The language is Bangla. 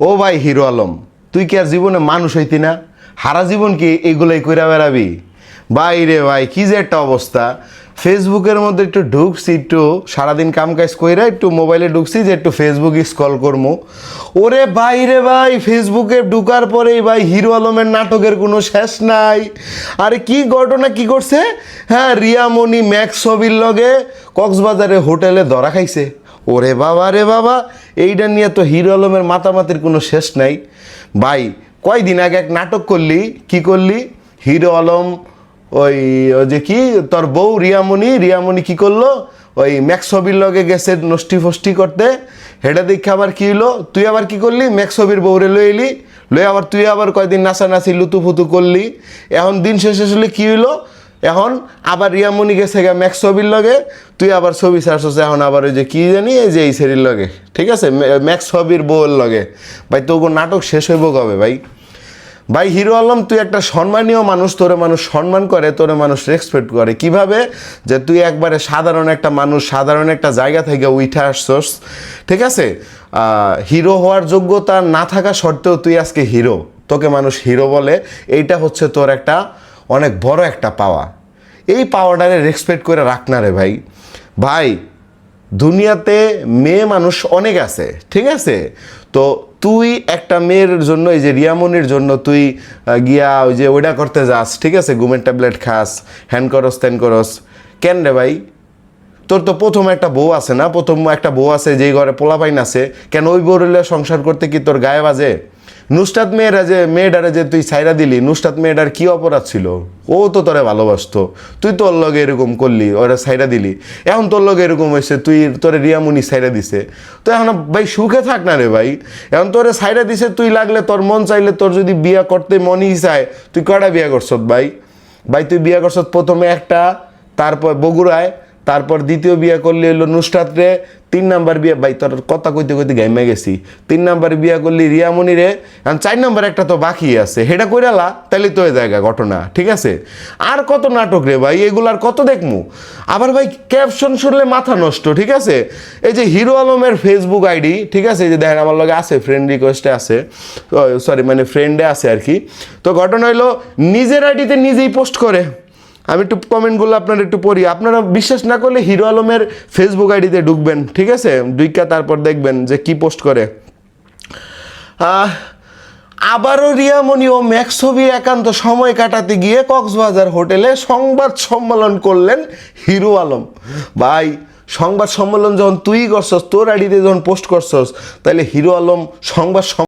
ও ভাই হিরো আলম, তুই কি আর জীবনে মানুষ হইতি না? হারা জীবন কি এগুলোই কইরা বেড়াবি? ভাই রে ভাই, কি যে একটা অবস্থা। ফেসবুকের মধ্যে একটু ঢুকছি, একটু সারাদিন কাম কাজ কইরা একটু মোবাইলে ঢুকছি যে একটু ফেসবুকে স্কল করব ওরে ভাই রে ভাই, ফেসবুকে ঢুকার পরেই ভাই হিরো আলমের নাটকের কোনো শেষ নাই। আরে কি ঘটনা, কি করছে হ্যাঁ রিয়ামণি ম্যাক্স ছবির লগে কক্সবাজারে হোটেলে ধরা খাইছে। ওরে বাবা, রে বাবা এইটা নিয়ে তো হিরো আলমের মাতামাতির কোনো শেষ নাই। ভাই, কয়দিন আগে এক নাটক করলি, কি করলি? হিরো আলম, ওই যে কি, তোর বউ রিয়ামণি রিয়ামণি কি করল? ওই ম্যাক্স ছবির লগে গেছে নষ্টি ফষ্টি করতে। হেডা দেখে আবার কি হলো? তুই আবার কি করলি? ম্যাক্স ছবির বউরে লই এলি। লই আবার তুই আবার কয়দিন নাচানাচি লুতুফুতু করলি। এখন দিন শেষে আসলে কী হইল? এখন আবার রিয়ামণি গেছে গা ম্যাক্স ছবির লগে, তুই আবার ছবি ছাড়ছস এখন আবার ওই যে কি জানি, এই যে এই সেরির লগে। ঠিক আছে? ম্যাক্স ছবির বউয়ের লগে। ভাই তোকে নাটক শেষ হইব কবে, ভাই? ভাই, হিরো আলম, তুই একটা সম্মানীয় মানুষ, তোরে মানুষ সম্মান করে, তোরে মানুষ রেসপেক্ট করে। কীভাবে? যে তুই একবারে সাধারণ একটা মানুষ, সাধারণ একটা জায়গা থেকে উঠে আসছস। ঠিক আছে? হিরো হওয়ার যোগ্যতা না থাকা সত্ত্বেও তুই আজকে হিরো। তোকে মানুষ হিরো বলে, এইটা হচ্ছে তোর একটা অনেক বড় একটা পাওয়া। এই পাওয়াটারে রেসপেক্ট করে রাখ না রে ভাই। ভাই, দুনিয়াতে মেয়ে মানুষ অনেক আছে, ঠিক আছে? তো তুই একটা মেয়ের জন্য, এই যে রিয়ামনির জন্য তুই গিয়া ওই যে ওইটা করতে যাস, ঠিক আছে? ঘুমের ট্যাবলেট খাস, হ্যান করস, ত্যান করস। কেন রে ভাই? তোর তো প্রথম একটা বউ আছে না? প্রথম একটা বউ আছে যেই ঘরে পোলাপাইন আছে। কেন ওই বউরিলে সংসার করতে কি তোর গায়ে বাজে? নুস্তাত মেয়েরা যে মেয়েটারে যে তুই ছাইরা দিলি নুস্তাত মেয়েটার কি অপরাধ ছিল? ও তো তোরে ভালোবাসতো। তুই তোর লগে এরকম করলি, ওরা ছাইরা দিলি। এখন তোর লগে এরকম হয়েছে, তুই তোরে রিয়ামুনি ছাইরা দিছে। তো এখন ভাই সুখে থাক না রে ভাই। এখন তোরে ছাইরা দিছে, তুই লাগলে তোর মন চাইলে তোর যদি বিয়া করতে মনই চায়, তুই কয়টা বিয়া করছত ভাই? ভাই, তুই বিয়া করছত প্রথমে একটা, তারপর বগুড়ায় তারপর দ্বিতীয় বিয়ে করলে হলো নুসরাত রে তিন নাম্বার বিয়ে ভাই, তোর কথা কইতে কইতে গাইমে গেছি। তিন নাম্বার বিয়া করলি রিয়ামণি রে চার নাম্বার একটা তো বাকি আছে। সেটা কইরালা তাহলে তো জায়গা ঘটনা, ঠিক আছে? আর কত নাটক রে ভাই এগুলার কত দেখমু? আবার ভাই ক্যাপশন শুনলে মাথা নষ্ট, ঠিক আছে? এই যে হিরো আলমের ফেসবুক আইডি, ঠিক আছে? এই যে দেখেন আমার লগে আছে ফ্রেন্ড রিকোয়েস্টে আছে। সরি মানে ফ্রেন্ডে আছে আর কি। তো ঘটনা হইল, নিজের আইডিতে নিজেই পোস্ট করে। আমি একটু কমেন্টগুলো আপনার একটু পড়ি। আপনারা বিশ্বাস না করলে হিরো আলমের ফেসবুক আইডিতে ঢুকবেন, ঠিক আছে? দুইকা তারপর দেখবেন যে কি পোস্ট করে। আবারও রিয়ামণি ও ম্যাক্স ছবি একান্ত সময় কাটাতে গিয়ে কক্সবাজার হোটেলে সংবাদ সম্মেলন করলেন হিরো আলম। ভাই, সংবাদ সম্মেলন যখন তুই করছস, তোর আইডিতে যখন পোস্ট করছস তাহলে হিরো আলম সংবাদ